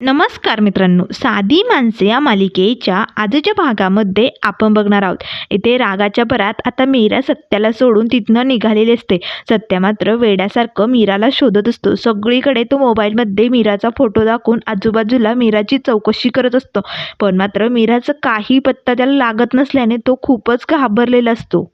नमस्कार मित्रांनो साधी माणसे या मालिकेच्या आजच्या भागामध्ये आपण बघणार आहोत. इथे रागाच्या भरात आता मीरा सत्याला सोडून तिथनं निघालेली असते. सत्या मात्र वेड्यासारखं मीराला शोधत असतो. सगळीकडे तो मोबाईलमध्ये मीराचा फोटो दाखवून आजूबाजूला मीराची चौकशी करत असतो. पण मात्र मीराचं काही पत्ता त्याला लागत नसल्याने तो खूपच घाबरलेला असतो.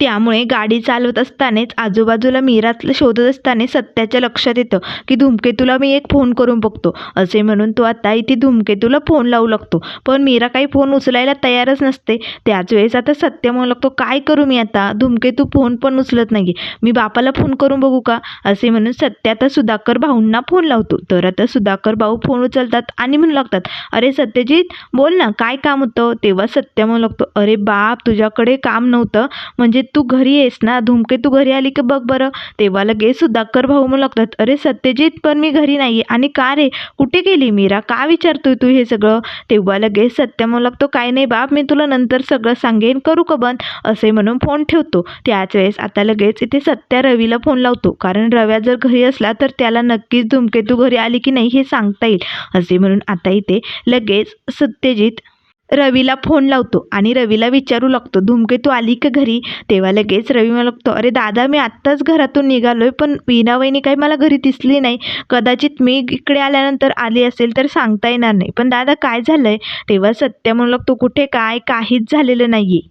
त्यामुळे गाडी चालवत असतानाच आजूबाजूला मीरातलं शोधत असताना सत्याच्या लक्षात येतं की धूमकेतूला मी एक फोन करून बघतो. असे म्हणून तो आता इथे धूमकेतूला फोन लावू लागतो. पण मीरा काही फोन उचलायला तयारच नसते. त्याच वेळेस आता सत्य म्हणू लागतो काय करू मी आता? धूमकेतू फोन पण उचलत नाही मी बापाला फोन करून बघू का? असे म्हणून सत्य आता सुधाकर भाऊंना फोन लावतो. तर आता सुधाकर भाऊ फोन उचलतात आणि म्हणू लागतात अरे सत्यजित बोल ना काय काम होतं? तेव्हा सत्य म्हणू लागतो अरे बाप तुझ्याकडे काम नव्हतं. म्हणजे तू घरी येस ना? धूमकेतू घरी आली की बघ बरं. तेव्हा लगेच सुधाकर भाऊ म्हणू लागतात अरे सत्यजित पण मी घरी नाही आणि का रे? कुठे गेली मीरा? का विचारतोय तू हे सगळं? तेव्हा लगेच सत्य म्हणू लागतो काय नाही बाप मी तुला नंतर सगळं सांगेन करू का बंद? असे म्हणून फोन ठेवतो. त्याच वेळेस आता लगेच इथे सत्या रवीला फोन लावतो. कारण रव्या जर घरी असला तर त्याला नक्कीच धुमकेतू घरी आली की नाही हे सांगता येईल. असे म्हणून आता इथे लगेच सत्यजित रवीला फोन लावतो आणि रवीला विचारू लागतो धूमकेतू आली का घरी? तेव्हा लगेच रवी मला लागतो अरे दादा मी आत्ताच घरातून निघालो आहे पण वीणावहिनी काही मला घरी दिसली नाही. कदाचित मी इकडे आल्यानंतर आली असेल तर सांगता येणार नाही. पण दादा काय झालं आहे तेव्हा सत्य म्हणू लागतो कुठे? काय? काहीच झालेलं नाही आहे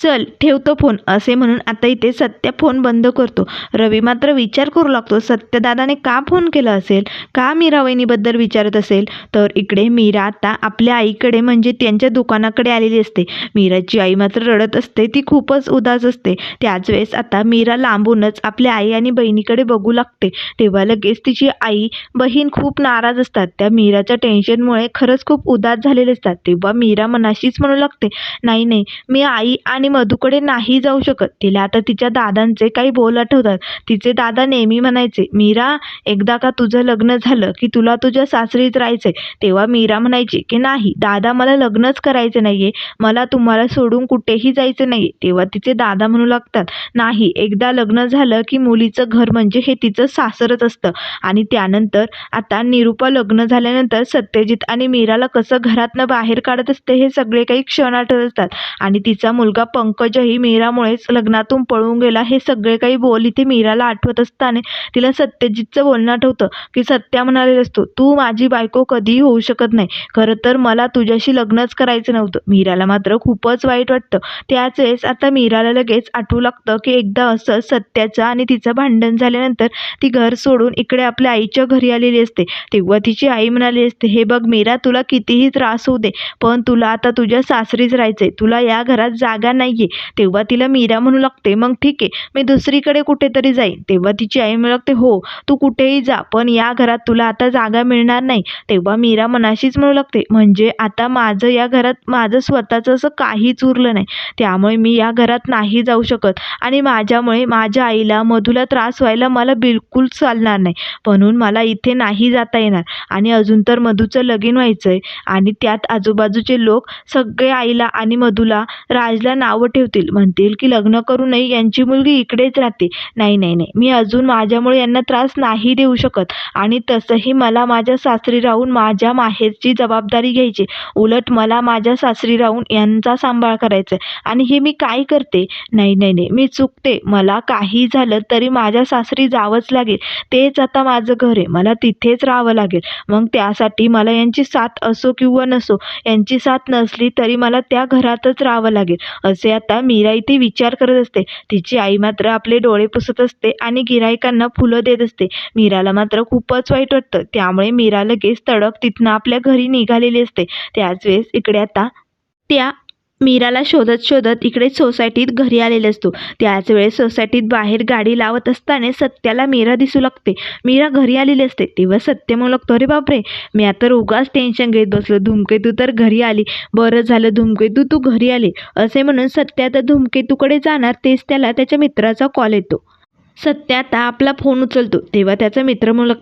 चल ठेवतो फोन असे म्हणून आता इथे सत्य फोन बंद करतो. रवी मात्र विचार करू लागतो सत्यदादाने का फोन केला असेल? का मीरा वहिनीबद्दल विचारत असेल? तर इकडे मीरा आता आपल्या आईकडे म्हणजे त्यांच्या दुकानाकडे आलेली असते. मीराची आई मात्र रडत असते ती खूपच उदास असते. त्याच वेळेस आता मीरा लांबूनच आपल्या आई आणि बहिणीकडे बघू लागते. तेव्हा लगेच तिची आई बहीण खूप नाराज असतात. त्या मीराच्या टेन्शनमुळे खरंच खूप उदास झालेले असतात. तेव्हा मीरा मनाशीच म्हणू लागते नाही नाही मी आई आणि आणि मधूकडे नाही जाऊ शकत. तिला आता तिच्या दादांचे काही बोल आठवतात. तिचे दादा नेहमी म्हणायचे मीरा एकदा का तुझं लग्न झालं की तुला तुझ्या सासरीच राहायचंय? तेव्हा मीरा म्हणायची की नाही दादा मला लग्नच करायचं नाहीये. मला तुम्हाला सोडून कुठेही जायचं नाही तेव्हा तिचे दादा म्हणू लागतात नाही एकदा लग्न झालं की मुलीचं घर म्हणजे हे तिचं सासरच असतं. आणि त्यानंतर आता निरूपा लग्न झाल्यानंतर सत्यजित आणि मीराला कसं घरातनं बाहेर काढत असते हे सगळे काही क्षण आठवत असतात आणि तिचा मुलगा पंकजही मीरामुळेच लग्नातून पळून गेला. हे सगळे काही बोल इथे मीराला आठवत असताना तिला सत्यजितचं बोलणं आठवतं की सत्या म्हणालेलं असतो तू माझी बायको कधीही होऊ शकत नाही. खरं तर मला तुझ्याशी लग्नच करायचं नव्हतं. मीराला मात्र खूपच वाईट वाटतं. त्याच वेळेस आता मीराला लगेच आठवू लागतं की एकदा असं सत्याचं आणि तिचं भांडण झाल्यानंतर ती घर सोडून इकडे आपल्या आईच्या घरी आलेली असते. तेव्हा तिची आई म्हणाली असते हे बघ मीरा तुला कितीही त्रास होऊ दे पण तुला आता तुझ्या सासरीच राहायचंय. तुला या घरात जागा नाहीये. तेव्हा तिला मीरा म्हणू लागते मग ठीक आहे मी दुसरीकडे कुठेतरी जाईन. तेव्हा तिची आई म्हणू लागते हो तू कुठेही जा पण या घरात तुला आता जागा मिळणार नाही. तेव्हा मीरा मनाशीच म्हणू लागते म्हणजे आता माझं या घरात माझं स्वतःचं असं काहीच उरलं नाही. त्यामुळे मी या घरात नाही जाऊ शकत आणि माझ्यामुळे माझ्या आईला मधूला त्रास व्हायला मला बिलकुल चालणार नाही. म्हणून मला इथे नाही जाता येणार आणि अजून तर मधूचं लगीन व्हायचं आहे आणि त्यात आजूबाजूचे लोक सगळे आईला आणि मधूला राजला नावं ठेवतील. म्हणतील की लग्न करू नये यांची मुलगी इकडेच राहते. नाही नाही नाही. मी अजून माझ्यामुळे यांना त्रास नाही देऊ शकत. आणि तसंही मला माझ्या सासरी राहून माझ्या माहेरची जबाबदारी घ्यायची. उलट मला माझ्या सासरी राहून यांचा सांभाळ करायचा आहे आणि हे मी काय करते? नाही नाही नाही. मी चुकते. मला काही झालं तरी माझ्या सासरी जावंच लागेल. तेच आता माझं घर आहे. मला तिथेच राहावं लागेल. मग त्यासाठी मला यांची साथ असो किंवा नसो यांची साथ नसली तरी मला त्या घरातच राहावं लागेल. असे आता मीरा इथे विचार करत असते. तिची आई मात्र आपले डोळे पुसत असते आणि गिरायकांना फुलं देत असते. मीराला मात्र खूपच वाईट वाटतं. त्यामुळे मीरा लगेच तडक तिथनं आपल्या घरी निघालेली असते. त्याच वेळेस इकडे आता त्या मीराला शोधत शोधत इकडे सोसायटीत घरी आलेले असतो. त्याच वेळेस सोसायटीत बाहेर गाडी लावत असताना सत्याला मीरा दिसू लागते. मीरा घरी आलेली असते. तेव्हा सत्य म्हणू लागतो अरे बापरे! मी आता उगाच टेन्शन घेत बसलो. धूमकेतू तर घरी आली. बरं झालं धूमकेतू तू घरी आली. असे म्हणून सत्य आता धूमकेतूकडे जाणार. तेच त्याला त्याच्या मित्राचा कॉल येतो. सत्या आता आपला फोन उचलतो. तेव्हा त्याचा मित्र म्हणू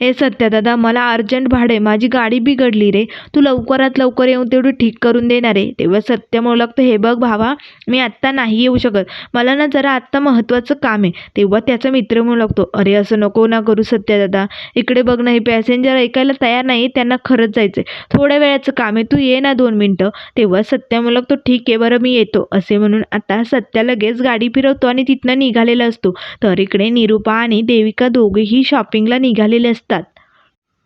ए सत्या दादा मला अर्जंट भाडे माझी गाडी बिघडली रे. तू लवकरात लवकर येऊन तेवढी ठीक करून देणार आहे तेव्हा सत्य म्हणू लागतं हे बघ भावा मी आत्ता नाही येऊ शकत. मला ना जरा आत्ता महत्त्वाचं काम आहे. तेव्हा त्याचा मित्र म्हणू लागतो अरे असं नको ना करू सत्या दादा. इकडे बघ ना हे पॅसेंजर ऐकायला तयार नाही त्यांना खरंच जायचं आहे थोड्या वेळाचं काम आहे तू ये ना दोन मिनटं. तेव्हा सत्या म्हणू ठीक आहे बरं मी येतो. असे म्हणून आता सत्या लगेच गाडी फिरवतो आणि तिथनं निघालेला असतो. तर इकडे निरूपा आणि देविका दोघेही शॉपिंगला निघालेले असतात.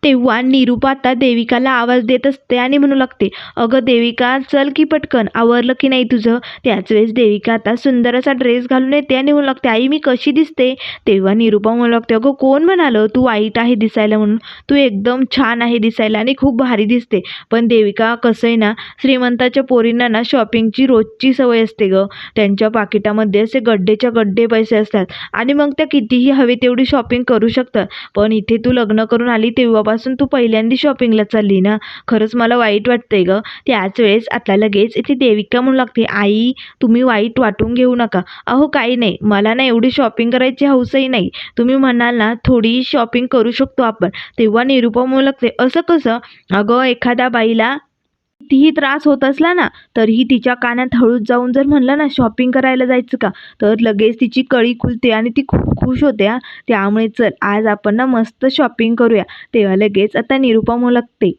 तेव्हा निरूपा आता देविकाला आवाज देत असते आणि म्हणू लागते अगं देविका चल की पटकन आवरलं की नाही तुझं? त्याच वेळेस देविका आता सुंदर असा ड्रेस घालून येते आणि म्हणू लागते आई मी कशी दिसते? तेव्हा निरूपा म्हणू लागते अगं कोण म्हणालं? तू वाईट आहे दिसायला म्हणून. तू एकदम छान आहे दिसायला आणि खूप भारी दिसते. पण देविका कसं आहे ना श्रीमंताच्या पोरींना ना शॉपिंगची रोजची सवय असते गं. त्यांच्या पाकिटामध्ये असे गड्डेच्या गड्डे पैसे असतात. आणि मग त्या कितीही हवे तेवढी शॉपिंग करू शकतात. पण इथे तू लग्न करून आली तेव्हापासून तू पहिल्यांदा शॉपिंगला चालली ना? खरंच मला वाईट वाटतंय गं. त्याच वेळेस आता लगेच इथे देविका म्हणू लागते आई तुम्ही वाईट वाटून घेऊ नका. अहो काही नाही. मला ना एवढी शॉपिंग करायची हौसही नाही. तुम्ही म्हणाल ना थोडी शॉपिंग करू शकतो आपण. तेव्हा निरूपा म्हणू लागते असं कसं? अगं एखाद्या बाईला कितीही त्रास होत असला ना तरीही तिच्या कानात हळूच जाऊन जर म्हणलं ना शॉपिंग करायला जायचं का तर लगेच तिची कळी खुलते आणि ती खूप खुश होते हा. त्यामुळे चल आज आपण ना मस्त शॉपिंग करूया. तेव्हा लगेच आता निरुपा मुलगते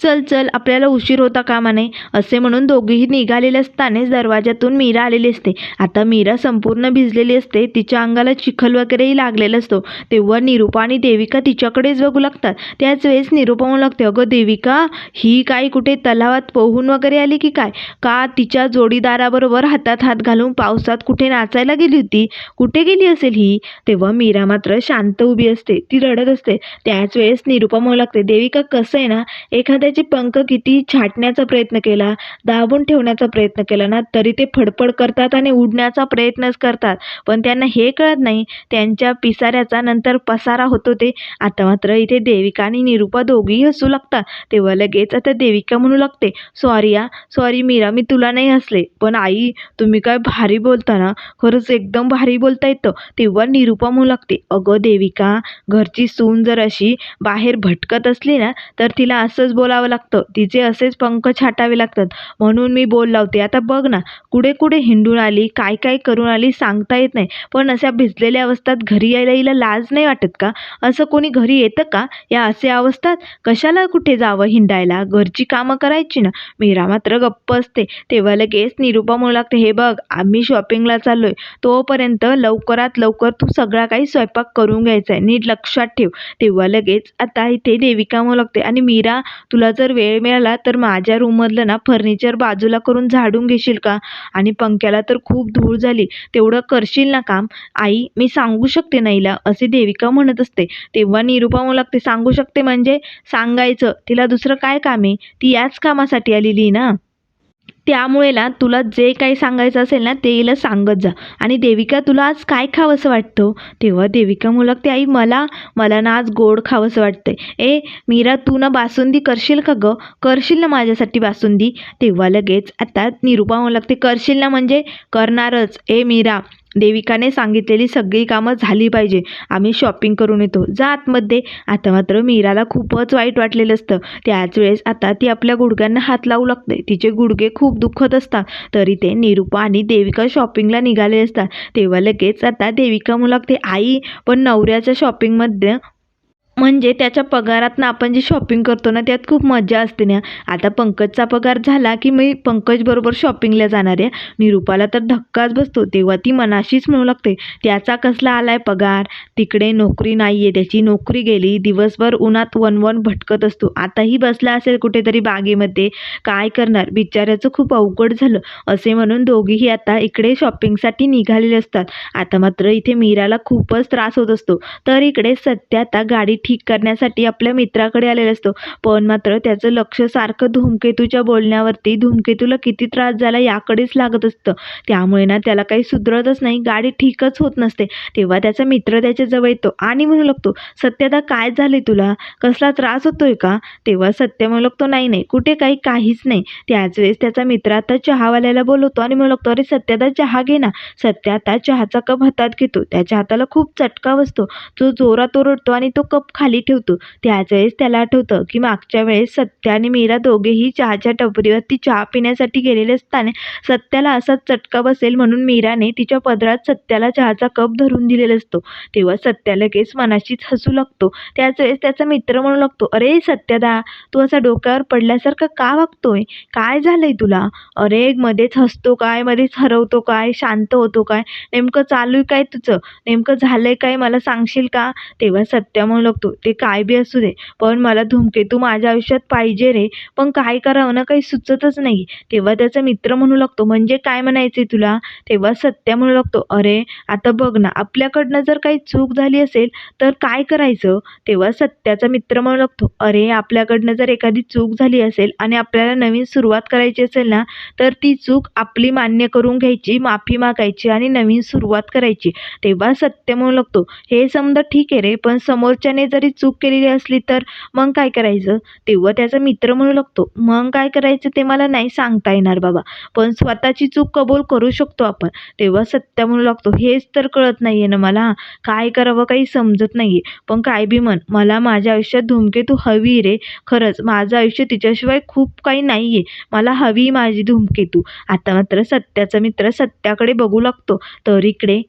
चल चल आपल्याला उशीर होता कामा नये असे म्हणून दोघीही निघालेले असतानाच दरवाजातून मीरा आलेली असते. आता मीरा संपूर्ण भिजलेली असते तिच्या अंगाला चिखल वगैरेही लागलेला असतो. तेव्हा निरूपा आणि देविका तिच्याकडेच बघू लागतात. त्याच वेळेस निरूपा म्हणू लागते अगं देविका ही काय कुठे तलावात पोहून वगैरे आली की काय? का तिच्या जोडीदाराबरोबर हातात हात घालून पावसात कुठे नाचायला गेली होती? कुठे गेली असेल ही? तेव्हा मीरा मात्र शांत उभी असते ती रडत असते. त्याच वेळेस निरूपा म्हणू लागते देविका कसं आहे ना? एखादं एखाद्याचे पंख किती छाटण्याचा प्रयत्न केला दाबून ठेवण्याचा प्रयत्न केला ना तरी ते फडफड करतात आणि उडण्याचा प्रयत्नच करतात. पण त्यांना हे कळत नाही त्यांच्या पिसाऱ्याचा नंतर पसारा होतो ते. आता मात्र इथे देविका आणि निरूपा दोघीही हसू लागतात. तेव्हा लगेच आता देविका म्हणू लागते सॉरी या सॉरी मीरा मी तुला नाही हसले. पण आई तुम्ही काय भारी बोलता ना? खरंच एकदम भारी बोलता येतं. तेव्हा निरूपा म्हणू लागते अगं देविका घरची सून जर अशी बाहेर भटकत असली ना तर तिला असंच बोलावं लागतं. तिचे असेच पंख छाटावे लागतात. म्हणून मी बोल लावते. आता बघ ना कुठे कुठे हिंडून आली काय काय करून आली सांगता येत नाही. पण अशा भिजलेल्या अवस्थात घरी यायला हिला लाज नाही वाटत का? असं कोणी घरी येतं का? या असे अवस्थात कशाला कुठे जावं हिंडायला? घरची कामं करायची ना? मीरा मात्र गप्प असते. तेव्हा लगेच निरूपा म्हणू लागते हे बघ आम्ही शॉपिंगला चाललोय. तोपर्यंत लवकरात लवकर तू सगळा काही स्वयंपाक करून घ्यायचा आहे. नीट लक्षात ठेव. तेव्हा लगेच आता इथे देविका म्हणू लागते आणि मीरा तुला जर वेळ मिळाला तर माझ्या रूममधलं ना फर्निचर बाजूला करून झाडून घेशील का? आणि पंख्याला तर खूप धूळ झाली. तेवढं करशील ना काम? आई मी सांगू शकते नाहीला असे देविका म्हणत असते. तेव्हा निरूपा म्हणू लागते सांगू शकते म्हणजे? सांगायचं. तिला दुसरं काय काम आहे? ती याच कामासाठी आलेली ना? त्यामुळे ना तुला जे काही सांगायचं असेल ना ते हिला सांगत जा. आणि देविका तुला आज काय खावंसं वाटतं? तेव्हा देविका म्हणू ते आई मला मला ना आज गोड खावंसं वाटतंय. ए मीरा तू ना बासुंदी करशील का गं? करशील ना माझ्यासाठी बासुंदी? तेव्हा लगेच आता निरूपा म्हणू ते करशील ना म्हणजे करणारच. ए मीरा देविकाने सांगितलेली सगळी कामं झाली पाहिजे. आम्ही शॉपिंग करून येतो. जा आतमध्ये. आता मात्र मीराला खूपच वाईट वाटलेलं असतं. त्याच वेळेस आता ती आपल्या गुडघ्यांना हात लावू लागते. तिचे गुडघे खूप दुखत असतात. तरी ते निरूपा आणि देविका शॉपिंगला निघाले असतात. तेव्हा लगेच आता देविका मुलागते आई पण नवऱ्याच्या शॉपिंगमध्ये म्हणजे त्याच्या पगारातनं आपण जे शॉपिंग करतो ना त्यात खूप मजा असते ना. आता पंकजचा पगार झाला की मी पंकजबरोबर शॉपिंगला जाणार आहे. निरूपाला तर धक्काच बसतो. तेव्हा ती मनाशीच म्हणू लागते त्याचा कसला आलाय पगार? तिकडे नोकरी नाही आहे त्याची नोकरी गेली दिवसभर उन्हात वन वन भटकत असतो. आताही बसला असेल कुठेतरी बागेमध्ये. काय करणार? बिचाऱ्याचं खूप अवघड झालं. असे म्हणून दोघीही आता इकडे शॉपिंगसाठी निघालेले असतात. आता मात्र इथे मीराला खूपच त्रास होत असतो. तर इकडे सध्या आता गाडी ठीक करण्यासाठी आपल्या मित्राकडे आलेला असतो. पण मात्र त्याचं लक्ष सारखं धूमकेतूच्या बोलण्यावरती धूमकेतूला किती त्रास झाला याकडेच लागत असतं. त्यामुळे ना त्याला काही सुधरतच नाही गाडी ठीकच होत नसते. तेव्हा त्याचा मित्र त्याच्याजवळ येतो आणि म्हणू लागतो सत्यता काय झाले तुला? कसला त्रास होतोय का? तेव्हा सत्य म्हणू लागतो नाही नाही कुठे काही काहीच नाही. त्याच वेळेस त्याचा मित्र आता चहावाल्याला बोलवतो आणि म्हणू लागतो अरे सत्याता चहा घे ना. सत्य आता चहाचा कप हातात घेतो. त्याच्या हाताला खूप चटका बसतो. तो जोरात ओरडतो आणि तो कप खाली ठेवतो. त्याच वेळेस त्याला आठवतं की मागच्या वेळेस सत्य आणि मीरा दोघेही चहाच्या टपरीवरती चहा पिण्यासाठी गेलेले असताना सत्याला असाच चटका बसेल म्हणून मीराने तिच्या पदरात सत्याला चहाचा कप धरून दिलेला असतो. तेव्हा सत्या लगेच मनाशीच हसू लागतो. त्याच वेळेस त्याचा मित्र म्हणू लागतो अरे सत्यदा तू असा डोक्यावर पडल्यासारखं का वागतोय? काय झालंय तुला? अरे मध्येच हसतो काय? मध्येच हरवतो काय? शांत होतो काय? नेमकं चालू आहे काय तुझं? नेमकं झालंय काय? मला सांगशील का? तेव्हा सत्या म्हणू लागतो ते काय बी असू दे. पण मला धूमकेतू माझ्या आयुष्यात पाहिजे रे. पण काय करावं ना काही सुचतच नाही. तेव्हा त्याचा मित्र म्हणू लागतो. म्हणजे काय म्हणायचे तुला? तेव्हा सत्य म्हणू लागतो. अरे आता बघ ना आपल्याकडनं जर काही चूक झाली असेल तर काय करायचं? तेव्हा सत्याचा मित्र म्हणू लागतो. अरे आपल्याकडनं जर एखादी चूक झाली असेल आणि आपल्याला नवीन सुरुवात करायची असेल ना तर ती चूक आपली मान्य करून घ्यायची माफी मागायची आणि नवीन सुरुवात करायची. तेव्हा सत्य म्हणू लागतो. हे समजा ठीक आहे रे पण समोरच्याने जरी चूक केलेली असली तर मग काय करायचं? तेव्हा त्याचा मित्र म्हणू लागतो. मग काय करायचं ते मला नाही सांगता येणार बाबा. पण स्वतःची चूक कबूल करू शकतो आपण. तेव्हा सत्य म्हणू लागतो. हेच तर कळत नाही आहे ना मला. काय करावं काही समजत नाही आहे पण काय बी म्हण. मला माझ्या आयुष्यात धूमकेतू हवी रे. खरंच माझं आयुष्य तिच्याशिवाय खूप काही नाही आहे मला हवी माझी धूमकेतू आता मात्र सत्याचा मित्र सत्याकडे बघू लागतो. तर इकडे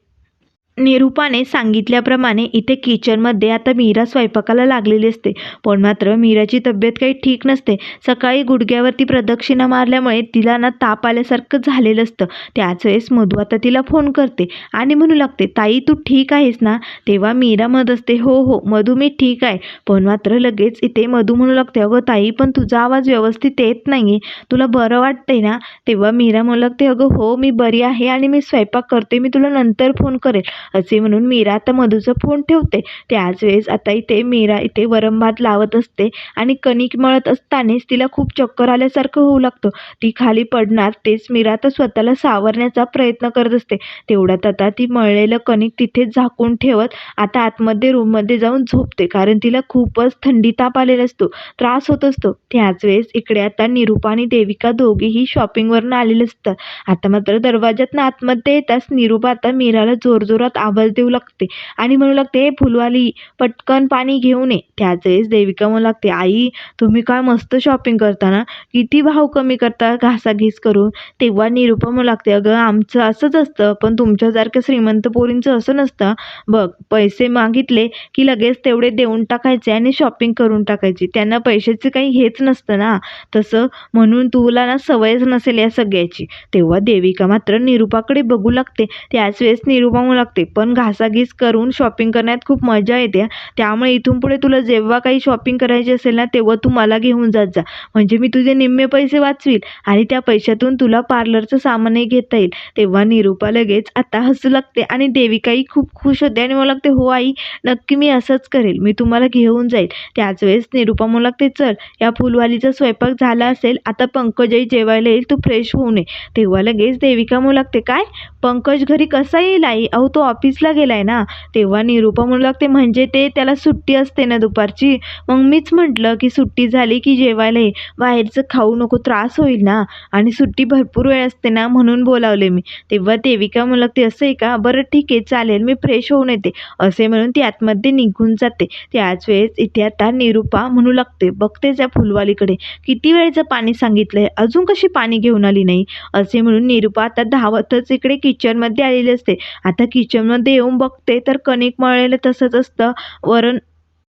निरूपाने सांगितल्याप्रमाणे इथे किचनमध्ये आता मीरा स्वयंपाकाला लागलेली असते. पण मात्र मीराची तब्येत काही ठीक नसते. सकाळी गुडघ्यावरती प्रदक्षिणा मारल्यामुळे तिला ना ताप आल्यासारखं झालेलं असतं. त्याच वेळेस मधू आता तिला फोन करते आणि म्हणू लागते ताई तू ठीक आहेस ना? तेव्हा मीरा मध असते हो हो मधू मी ठीक आहे. पण मात्र लगेच इथे मधू म्हणू लागते अगं ताई पण तुझा आवाज व्यवस्थित येत नाही आहे तुला बरं वाटतंय ना? तेव्हा मीरा म्हणू लागते अगं हो मी बरी आहे आणि मी स्वयंपाक करते. मी तुला नंतर फोन करेल. असे म्हणून मीरा आता मधूचा फोन ठेवते. त्याच वेळेस आता इथे मीरा इथे वरमभात लावत असते आणि कणिक मळत असतानाच तिला खूप चक्कर आल्यासारखं होऊ लागतं. ती खाली पडणार तेच मीरा आता स्वतःला सावरण्याचा प्रयत्न करत असते. तेवढ्यात आता ती मळलेलं कणिक तिथेच झाकून ठेवत आता आतमध्ये रूममध्ये जाऊन झोपते कारण तिला खूपच थंडी ताप आलेला असतो त्रास होत असतो. त्याच वेळेस इकडे आता निरूपा आणि देविका दोघेही शॉपिंगवरनं आलेले असतात. आता मात्र दरवाज्यातनं आतमध्ये येताच निरूपा आता मीराला जोरजोरात आवाज देऊ लागते. आणि म्हणू लागते हे फुलवाली पटकन पाणी घेऊन ये. त्याच वेळेस देविका म्हणू लागते आई तुम्ही काय मस्त शॉपिंग करता ना? किती भाव कमी करता घासाघीस करून? तेव्हा निरूपा म्हणू लागते अगं आमचं असंच असतं पण तुमच्यासारख्या श्रीमंत पोरींचं असं नसतं. बघ पैसे मागितले की लगेच तेवढे देऊन टाकायचे आणि शॉपिंग करून टाकायची. त्यांना पैशाचं काही हेच नसतं ना. तसं म्हणून तुला ना सवयच नसेल या सगळ्याची. तेव्हा देविका मात्र निरूपाकडे बघू लागते. त्याच वेळेस निरूपा म्हणू लागते पण घासाघीस करून शॉपिंग करण्यात खूप मजा येते. त्यामुळे इथून पुढे तुला जेव्हा काही शॉपिंग करायची असेल ना तेव्हा तू मला घेऊन जात जा. म्हणजे मी तुझे निम्मे पैसे वाचवील आणि त्या पैशातून तुला पार्लरचं सामानही घेता येईल. तेव्हा निरूपा लगेच आता हसू लागते आणि देविकाही खूप खुश होते आणि मला लागते हो आई नक्की मी असंच करेल. मी तुम्हाला घेऊन जाईल. त्याच वेळेस निरूपा मला लागते चल या फुलवालीचा स्वयंपाक झाला असेल आता पंकजही जेवायला येईल. तू फ्रेश होऊ नये. तेव्हा लगेच देविका म्हणू लागते काय? पंकज घरी कसा येईल आई? अहो तो ऑफिसला गेला आहे ना तेव्हा निरूपा म्हणू लागते म्हणजे ते त्याला सुट्टी असते ना दुपारची? मग मीच म्हटलं की सुट्टी झाली की जेवायला ये. बाहेरचं खाऊ नको त्रास होईल ना. आणि सुट्टी भरपूर वेळ असते ना म्हणून बोलावले मी. तेव्हा देविका म्हणू लागते असं आहे का? बरं ठीक आहे चालेल मी फ्रेश होऊन येते. असे म्हणून ती आतमध्ये निघून जाते. त्याच वेळेस इथे आता निरूपा म्हणू लागते बघते त्या फुलवालीकडे. किती वेळचं पाणी सांगितलंय? अजून कशी पाणी घेऊन आली नाही? असे म्हणून निरूपा आता धावतच इकडे किचनमध्ये आलेली असते. आता किचन मग येऊन बघते. तर कणिक मळलेलं तसंच असतं. वरण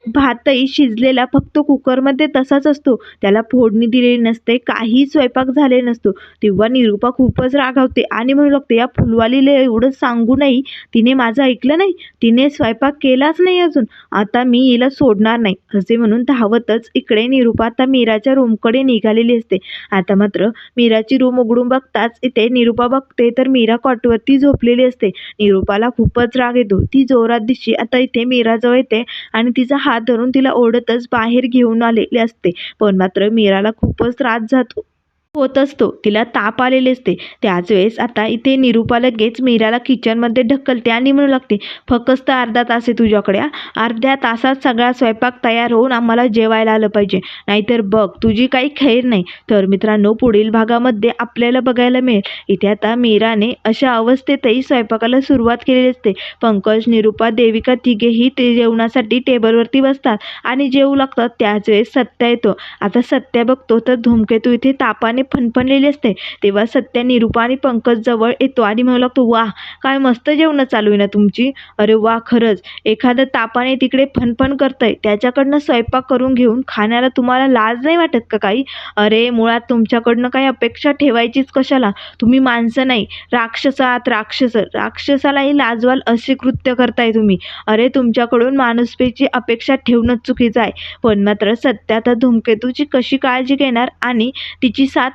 भातही शिजलेला फक्त कुकरमध्ये तसाच असतो. त्याला फोडणी दिलेली नसते काही स्वयंपाक झाले नसतो. तेव्हा निरूपा खूपच रागावते आणि म्हणू लागते या फुलवालीला एवढं सांगू नाही. तिने माझं ऐकलं नाही. तिने स्वयंपाक केलाच नाही अजून. आता मी हिला सोडणार नाही. असे म्हणून धावतच इकडे निरूपा आता मीराच्या रूमकडे निघालेली असते. आता मात्र मीराची रूम उघडून बघताच इथे निरूपा बघते तर मीरा कॉटवरती झोपलेली असते. निरूपाला खूपच राग येतो. ती जोरात दिशी आता इथे मीराजवळ येते आणि तिचा हात हात धरून तिला ओढतच बाहेर घेऊन आलेले असते. पण मात्र मीराला खूपच त्रास जातो. होत असतो तिला ताप आलेले असते. त्याच वेळेस आता इथे निरूपा लगेच मीराला किचनमध्ये ढकलते आणि म्हणू लागते फक्त अर्धा तास आहे तुझ्याकडे अर्ध्या तासात सगळा स्वयंपाक तयार होऊन आम्हाला जेवायला आलं पाहिजे. नाहीतर बघ तुझी काही खैर नाही. तर मित्रांनो पुढील भागामध्ये आपल्याला बघायला मिळेल. इथे आता मीराने अशा अवस्थेतही स्वयंपाकाला सुरुवात केलेली असते. पंकज निरूपा देविका तिघेही ते जेवणासाठी टेबलवरती बसतात आणि जेवू लागतात. त्याच वेळेस सत्या येतो. आता सत्या बघतो तर धूमकेतू इथे तापाने फणफणलेली असते. तेव्हा सत्या निरूपा आणि पंकज जवळ येतो आणि म्हणू लागतो वा काय मस्त जेवणं चालू आहे ना तुमची. अरे वा खरंच. एखादं तापाने तिकडे फणफण करतंय. त्याच्याकडनं स्वयंपाक करून घेऊन खाण्याला तुम्हाला लाज नाही वाटत का काही? अरे मुळात तुमच्याकडनं काही अपेक्षा ठेवायचीच कशाला? तुम्ही माणसं नाही. राक्षस आहात राक्षस. राक्षसालाही लाजवाल असे कृत्य करताय तुम्ही. अरे तुमच्याकडून माणुसपेची अपेक्षा ठेवणंच चुकीचं आहे. पण मात्र सत्या तर धूमकेतूची कशी काळजी घेणार आणि तिची साथ